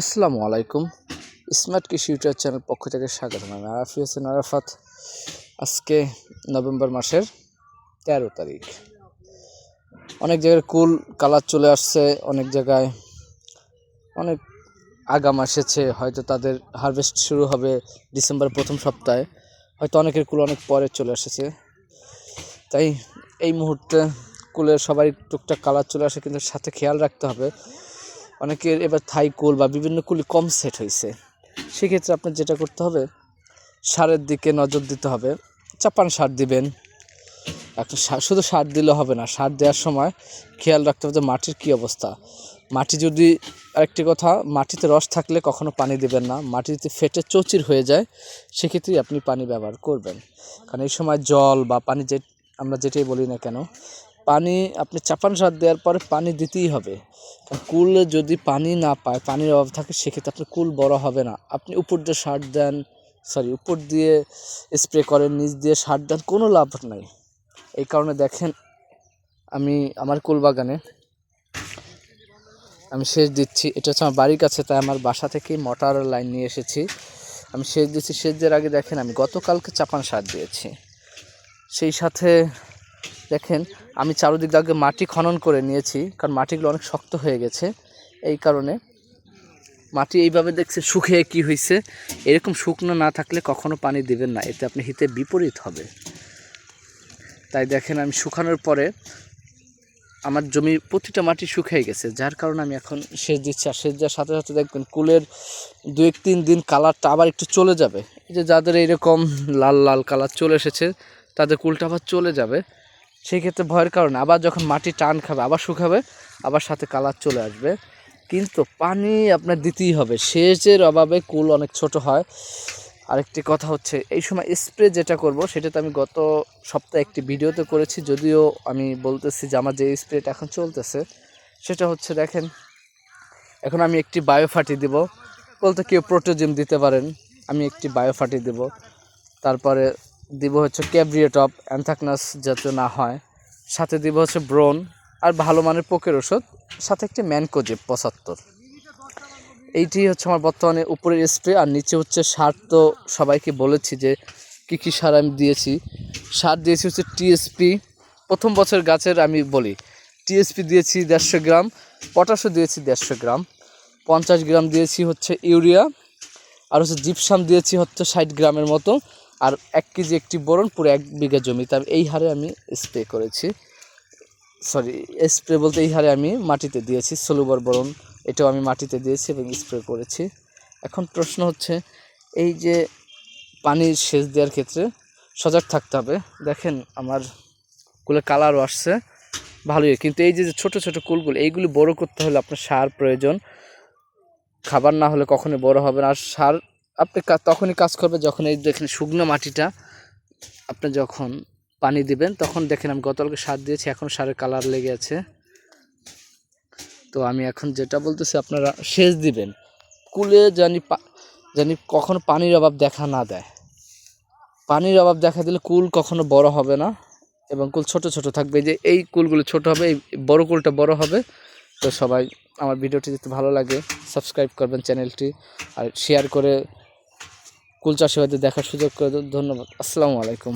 আসসালামু আলাইকুম। স্মার্ট কৃষি ইউটিউব চ্যানেল পক্ষ থেকে স্বাগতম আমি আরাফি হোসেন আরাফাত। আজকে নভেম্বর মাসের তেরো তারিখ। অনেক জায়গায় কুল, কালার চলে আসছে, অনেক জায়গায় অনেক আগাম এসেছে। হয়তো তাদের হারভেস্ট শুরু হবে ডিসেম্বর প্রথম সপ্তাহে। হয়তো অনেকের কুল অনেক পরে চলে এসেছে। তাই এই মুহূর্তে কুলের সবাই টুকটাক কালার চলে আসে, কিন্তু সাথে খেয়াল রাখতে হবে অনেকের এবার থাই কুল বা বিভিন্ন কুলি কম সেট হয়েছে। সেক্ষেত্রে আপনার যেটা করতে হবে, সারের দিকে নজর দিতে হবে। চাপান সার দিবেন। একটা শুধু সার দিলে হবে না, সার দেওয়ার সময় খেয়াল রাখতে হবে যে মাটির কী অবস্থা। মাটি যদি আরেকটি কথা, মাটিতে রস থাকলে কখনো পানি দিবেন না। মাটি যদি ফেটে চৌচির হয়ে যায়, সেক্ষেত্রেই আপনি পানি ব্যবহার করবেন। কারণ এই সময় জল বা পানি যে আমরা যেটাই বলি না কেন পানি, আপনি চাপান সার দেওয়ার পরে পানি দিতেই হবে। কারণ কুল যদি পানি না পায়, পানির অভাব থাকে, সেক্ষেত্রে আপনার কুল বড় হবে না। আপনি উপর দিয়ে সার দেন সরি উপর দিয়ে স্প্রে করেন, নিচ দিয়ে সার দেন, কোনো লাভ নাই। এই কারণে দেখেন, আমি আমার কুল বাগানে আমি সেচ দিচ্ছি। এটা হচ্ছে আমার বাড়ির কাছে, তাই আমার বাসা থেকেই মোটর লাইন নিয়ে এসেছি। আমি সেচ দিচ্ছি। সেচ দেওয়ার আগে দেখেন, আমি গতকালকে চাপান সার দিয়েছি। সেই সাথে দেখেন, আমি চারোদিক আগে মাটি খনন করে নিয়েছি, কারণ মাটিগুলো অনেক শক্ত হয়ে গেছে। এই কারণে মাটি এইভাবে দেখছে শুকিয়ে কি হয়েছে এরকম শুকনো না থাকলে কখনো পানি দিবেন না, এতে আপনি হিতে বিপরীত হবে। তাই দেখেন, আমি শুকানোর পরে আমার জমি প্রতিটা মাটি শুকিয়ে গেছে, যার কারণে আমি এখন সেচ দিচ্ছি। আর সেচ সাথে সাথে দেখবেন, কুলের দু এক তিন দিন কালারটা আবার একটু চলে যাবে। এই যে যাদের এইরকম লাল লাল কালার চলে এসেছে, তাদের কুলটা আবার চলে যাবে। সেই ক্ষেত্রে ভয়ের কারণে আবার যখন মাটি টান খাবে, আবার শুকাবে, আবার সাথে কালার চলে আসবে। কিন্তু পানি আপনার দিতেই হবে। সেচের অভাবে কুল অনেক ছোট হয়। আরেকটি কথা হচ্ছে, এই সময় স্প্রে যেটা করব সেটা তো আমি গত সপ্তাহে একটি ভিডিওতে করেছি, যদিও আমি বলতেছি যে আমার যে স্প্রেটা এখন চলতেছে, সেটা হচ্ছে দেখেন, এখন আমি একটি বায়ো বায়োফাটি দিব। বলতে কেউ প্রোটোজিম দিতে পারেন, আমি একটি বায়ো বায়োফাটি দেব। তারপরে দিব হচ্ছে ক্যাব্রিয়েটপ অ্যান্থাকনাস যাতে না হয়। সাথে দিব হচ্ছে ব্রোন, আর ভালো মানের পোকের ওষুধ, সাথে একটি ম্যানকোজেব পঁচাত্তর। এইটি হচ্ছে আমার বর্তমানে উপরের স্প্রে, আর নিচে হচ্ছে সার। তো সবাইকে বলেছি যে কী কী সার আমি দিয়েছি। সার দিয়েছি হচ্ছে টিএসপি প্রথম বছর গাছের আমি বলি টিএসপি দিয়েছি দেড়শো গ্রাম, পটাশও দিয়েছি দেড়শো গ্রাম। পঞ্চাশ গ্রাম দিয়েছি হচ্ছে ইউরিয়া, আর হচ্ছে জিপসাম দিয়েছি হচ্ছে ষাট গ্রামের মতো। আর এক কেজি একটি বোরন পুরো এক বিঘা জমিতে আমি এই হারে আমি স্প্রে করেছি। সরি স্প্রে বলতে এই হারে আমি মাটিতে দিয়েছি সলুবার বোরন। এটাও আমি মাটিতে দিয়েছি এবং স্প্রে করেছি। এখন প্রশ্ন হচ্ছে, এই যে পানির সেচ দেওয়ার ক্ষেত্রে সজাগ থাকতে হবে। দেখেন আমার কুলে কালারও আসছে, ভালোই। কিন্তু এই যে ছোট ছোট কুলগুলো, এইগুলি বড় করতে হলে আপনার সার প্রয়োজন। খাবার না হলে কখনোই বড় হবে না। আর সার আপনি তখনই কাজ করবে যখন এই দেখেন শুকনো মাটিটা আপনি যখন পানি দিবেন, তখন দেখেন আমি গতকালকে সার দিয়েছি, এখন সারের কালার লেগে আছে। তো আমি এখন যেটা বলতেছি, আপনারা সেচ দিবেন। কুলে জানি জানি কখনো পানির অভাব দেখা না দেয়। পানির অভাব দেখা দিলে কুল কখনো বড় হবে না এবং কুল ছোট ছোট থাকবে। যে এই কুলগুলো ছোট হবে, এই বড় কুলটা বড় হবে। তো সবাই আমার ভিডিওটি যদি ভালো লাগে সাবস্ক্রাইব করবেন চ্যানেলটি আর শেয়ার করে কুল হয়তো দেখার সুযোগ করে ধন্যবাদ। আসসালামু আলাইকুম।